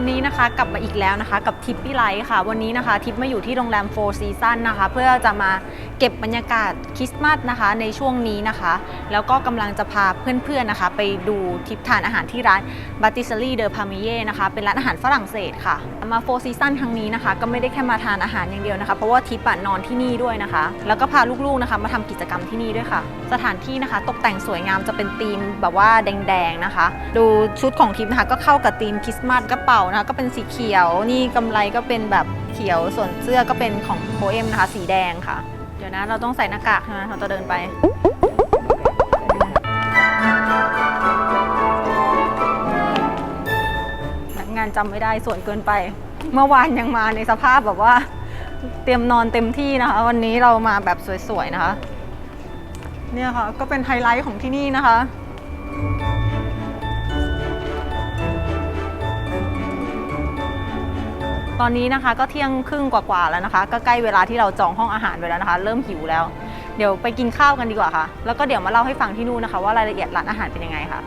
วันนี้นะคะกลับมาอีกแล้วนะคะ กับทิปปี้ไลท์ค่ะ วันนี้นะคะ ทิปมาอยู่ที่โรงแรมโฟร์ซีซันนะคะ เพื่อจะมาเก็บบรรยากาศคริสต์มาสนะคะ ในช่วงนี้นะคะ แล้วก็กำลังจะพาเพื่อนๆนะคะ ไปดูทิปทานอาหารที่ร้านบัติซ r รีเดอพา m เย่นะคะ เป็นร้านอาหารฝรั่งเศสค่ะ มาโฟร์ซีซันครั้งนี้นะคะ ก็ไม่ได้แค่มาทานอาหารอย่างเดียวนะคะ เพราะว่าทิปอะนอนที่นี่ด้วยนะคะ แล้วก็พาลูกๆนะคะ มาทำกิจกรรมที่นี่ด้วยค่ะ สถานที่นะคะตกแต่งสวยงามจะเป็นธีมแบบว่าแดงๆนะคะ ดูชุดของทิปนะคะก็เข้ากับธีมคริสต์มาสกระเป๋านะคะก็เป็นสีเขียวนี่กำไรก็เป็นแบบเขียวส่วนเสื้อก็เป็นของโพเอมนะคะ สีแดงค่ะ เดี๋ยวนะเราต้องใส่หน้ากากใช่ไหมเราจะเดินไปนักงานจำไม่ได้ส่วนเกินไป เมื่อวานยังมาในสภาพแบบว่า เตรียมนอนเต็มที่นะคะ วันนี้เรามาแบบสวยๆนะคะ เนี่ยค่ะก็เป็นไฮไลท์ของที่นี่นะคะ ตอนนี้นะคะก็เที่ยงครึ่งกว่าๆแล้วนะคะ ก็ใกล้เวลาที่เราจองห้องอาหารไปแล้วนะคะ เริ่มหิวแล้ว เดี๋ยวไปกินข้าวกันดีกว่าค่ะ แล้วก็เดี๋ยวมาเล่าให้ฟังที่นู่นนะคะ ว่ารายละเอียดร้านอาหารเป็นยังไงค่ะ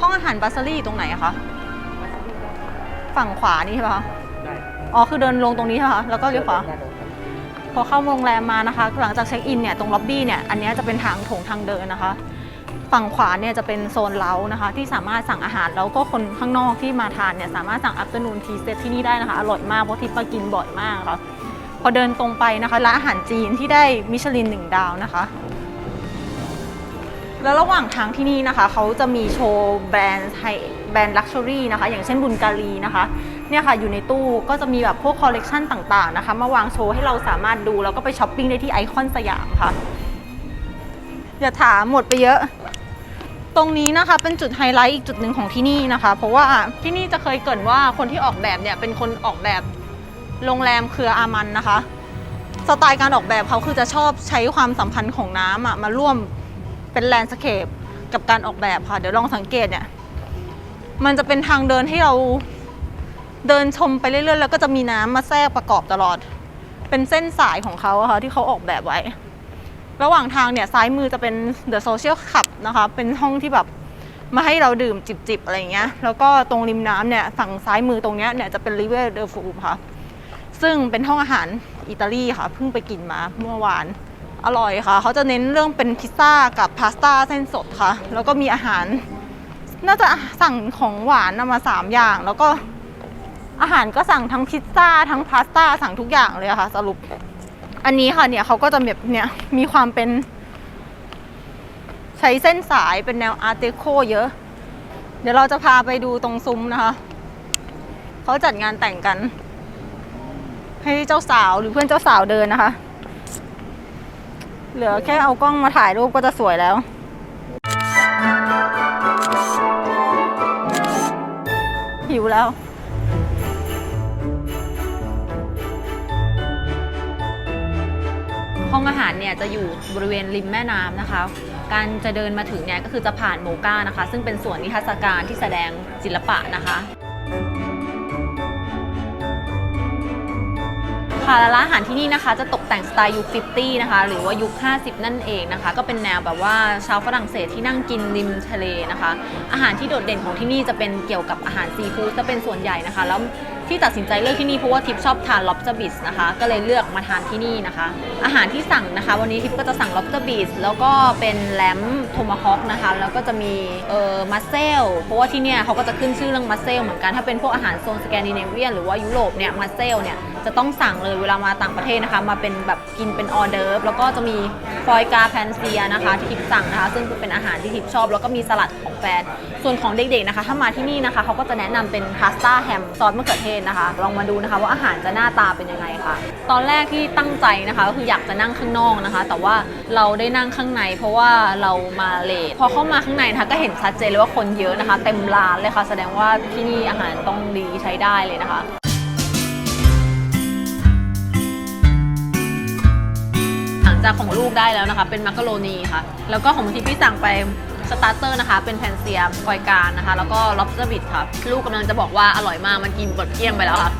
ห้องอาหารบัสซารี่ตรงไหนอะคะ ฝั่งขวานี่ใช่ปะคะได้อ๋อคือเดินลงตรงนี้ใช่ปะคะแล้วก็เลี้ยวขวา พอเข้าโรงแรมมานะคะ หลังจากเช็คอินเนี่ยตรงล็อบบี้เนี่ย อันเนี้ยจะเป็นทางโถงทางเดินนะคะ ฝั่งขวาเนี่ยจะเป็นโซนเล้านะคะ ที่สามารถสั่งอาหารแล้วก็คนข้างนอกที่มาทานเนี่ยสามารถสั่งอั t เ r อร์นูนทีเซตที่นี่ได้นะคะอร่อยมากเพราะทิปมากินบ่อยมากค่ะพอเดินตรงไปนะคะร้านอาหารจีนที่ได้มิชลินหนึ่งดาวนะคะ แล้วระหว่างทางที่นี่นะคะเขาจะมีโชว์แบรนด์ไฮแบรนด์ลักชัวรี่นะคะ อย่างเช่นบุญการีนะคะเนี่ยค่ะอยู่ในตู้ก็จะมีแบบพวกคอลเลกชันต่างๆนะคะ มาวางโชว์ให้เราสามารถดูแล้วก็ไปช้อปปิ้งได้ที่ไอคอนสยามค่ะอย่าถามหมดไปเยอะ ตรงนี้นะคะเป็นจุดไฮไลท์อีกจุดหนึ่งของที่นี่นะคะ เพราะว่าที่นี่จะเคยเกรินว่าคนที่ออกแบบเนี่ยเป็นคนออกแบบโรงแรมเครืออามันนะคะ สไตล์การออกแบบเขาคือจะชอบใช้ความสัมพันธ์ของน้ำอะมาร่วมเป็นแลนด์สเคปกับการออกแบบค่ะ เดี๋ยวลองสังเกตเนี่ยมันจะเป็นทางเดินให้เราเดินชมไปเรื่อยๆ แล้วก็จะมีน้ำมาแทรกประกอบตลอด เป็นเส้นสายของเขาะค่ะที่เขาออกแบบไว้ ระหว่างทางเนี่ยซ้ายมือจะเป็น The Social Club นะคะ เป็นห้องที่แบบมาให้เราดื่มจิบๆอะไรเงี้ย แล้วก็ตรงริมน้ำเนี่ยฝั่งซ้ายมือตรงเนี้ยเนี่ยจะเป็น River de f u ค่ะ ซึ่งเป็นห้องอาหารอิตาลีค่ะ เพิ่งไปกินมาเมื่อวาน อร่อยค่ะ เขาจะเน้นเรื่องเป็นพิซซ่ากับพาสต้าเส้นสดค่ะ แล้วก็มีอาหาร น่าจะสั่งของหวานมาสามอย่าง แล้วก็อาหารก็สั่งทั้งพิซซ่าทั้งพาสต้าสั่งทุกอย่างเลยค่ะ สรุป อันนี้ค่ะเนี่ยเขาก็จะแบบเนี่ยมีความเป็น ใช้เส้นสายเป็นแนวอาร์เตโคเยอะ เดี๋ยวเราจะพาไปดูตรงซุ้มนะคะ เขาจัดงานแต่งกัน ให้เจ้าสาวหรือเพื่อนเจ้าสาวเดินนะคะ เหลือแค่เอากล้องมาถ่ายรูปก็จะสวยแล้วหิวแล้ว ห้องอาหารเนี่ยจะอยู่บริเวณริมแม่น้ำนะคะ การจะเดินมาถึงเนี่ยก็คือจะผ่านโมก้านะคะ ซึ่งเป็นส่วนนิทรรศการที่แสดงศิลปะนะคะค่ะและร้านอาหารที่นี่นะคะ จะตกแต่งสไตล์ยุค 50 นะคะ หรือว่ายุค 50 นั่นเองนะคะ ก็เป็นแนวแบบว่าชาวฝรั่งเศสที่นั่งกินริมทะเลนะคะ อาหารที่โดดเด่นของที่นี่จะเป็นเกี่ยวกับอาหารซีฟู้ดจะเป็นส่วนใหญ่นะคะ แล้ว ที่ตัดสินใจเลือกที่นี่เพราะว่าทิปชอบทาน lobster bisque นะคะ ก็เลยเลือกมาทานที่นี่นะคะ อาหารที่สั่งนะคะ วันนี้ทิปก็จะสั่ง lobster bisque แล้วก็เป็นแลมโทมาฮอกนะคะ แล้วก็จะมีเอ่อมัสเซลเพราะว่าที่เนี่ยเขาก็จะขึ้นชื่อเรื่องมัสเซลเหมือนกันถ้าเป็นพวกอาหารโซนสแกนดิเนเวียนหรือว่ายุโรปเนี่ยมัสเซลเนี่ยจะต้องสั่งเลยเวลามาต่างประเทศนะคะ มาเป็นแบบกินเป็นออเดิร์ฟแล้วก็จะมีฟอยกาแพนเซียนะคะที่ทิปสั่งนะคะ ซึ่งเป็นอาหารที่ทิปชอบ แล้วก็มีสลัดของแฟนส่วนของเด็กๆนะคะ ถ้ามาที่นี่นะคะเขาก็จะแนะนำเป็นพาสต้าแฮมซอสมะเขือเทศนะคะ ลองมาดูนะคะว่าอาหารจะหน้าตาเป็นยังไงค่ะ ตอนแรกที่ตั้งใจนะคะก็คืออยากจะนั่งข้างนอกนะคะ แต่ว่าเราได้นั่งข้างใน เพราะว่าเรามาเลทพอเข้ามาข้างในนะคะก็เห็นชัดเจนเลยว่าคนเยอะนะคะ เต็มร้านเลยค่ะ แสดงว่าที่นี่อาหารต้องดีใช้ได้เลยนะคะหลังจากของลูกได้แล้วนะคะ เป็นมักกะโรนีค่ะ แล้วก็ของที่พี่สั่งไป สตาร์เตอร์นะคะ เป็นแพนเซียฟอยการนะคะ แล้วก็ล็อบสเตอร์บิทค่ะลูกกำลังจะบอกว่าอร่อยมาก มันกินหมดเกลี้ยงไปแล้วค่ะ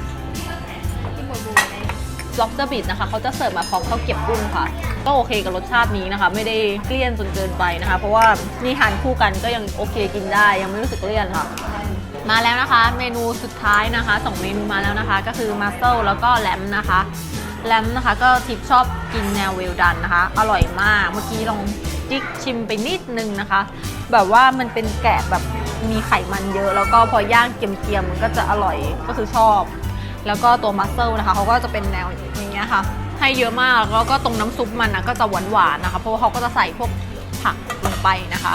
ล็อบสเตอร์บิทนะคะเขาจะเสิร์ฟมาพร้อมข้าวเกรียบกุ้งค่ะ ก็โอเคกับรสชาตินี้นะคะ ไม่ได้เกลี้ยนจนเกินไปนะคะ เพราะว่านี่ทานคู่กันก็ยังโอเคกินได้ ยังไม่รู้สึกเลี่ยนค่ะ มาแล้วนะคะ เมนูสุดท้ายนะคะสองเมนูมาแล้วนะคะ ก็คือมาเซลแล้วก็แลมนะคะ แลมนะคะก็ทิปชอบกินแนวเวลดันนะคะ อร่อยมากเมื่อกี้ลองจิกชิมไปนิดนึงนะคะ แบบว่ามันเป็นแกะแบบมีไขมันเยอะ แล้วก็พอย่างเกรียมๆมันก็จะอร่อยก็คือชอบ แล้วก็ตัวมัสเซลนะคะเขาก็จะเป็นแนวอย่างเงี้ยค่ะ ให้เยอะมากแล้วก็ตรงน้ำซุปมันนะก็จะหวานๆนะคะ เพราะว่าเขาก็จะใส่พวกผักลงไปนะคะ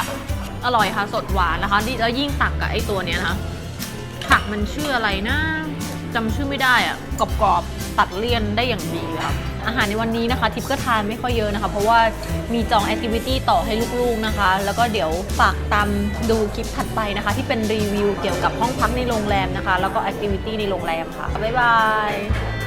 อร่อยค่ะสดหวานนะคะนี่แล้วยิ่งตักกับไอ้ตัวเนี้ยนะคะผักมันชื่ออะไรนะ จำชื่อไม่ได้อะกรอบๆตัดเลี่ยนได้อย่างดีครับอาหารในวันนี้นะคะ ทิปก็ทานไม่ค่อยเยอะนะคะ เพราะว่ามีจองแอคทิวิตี้ต่อให้ลูกๆนะคะ แล้วก็เดี๋ยวฝากตามดูคลิปถัดไปนะคะ ที่เป็นรีวิวเกี่ยวกับห้องพักในโรงแรมนะคะ แล้วก็แอคทิวิตี้ในโรงแรมค่ะ บ๊ายบาย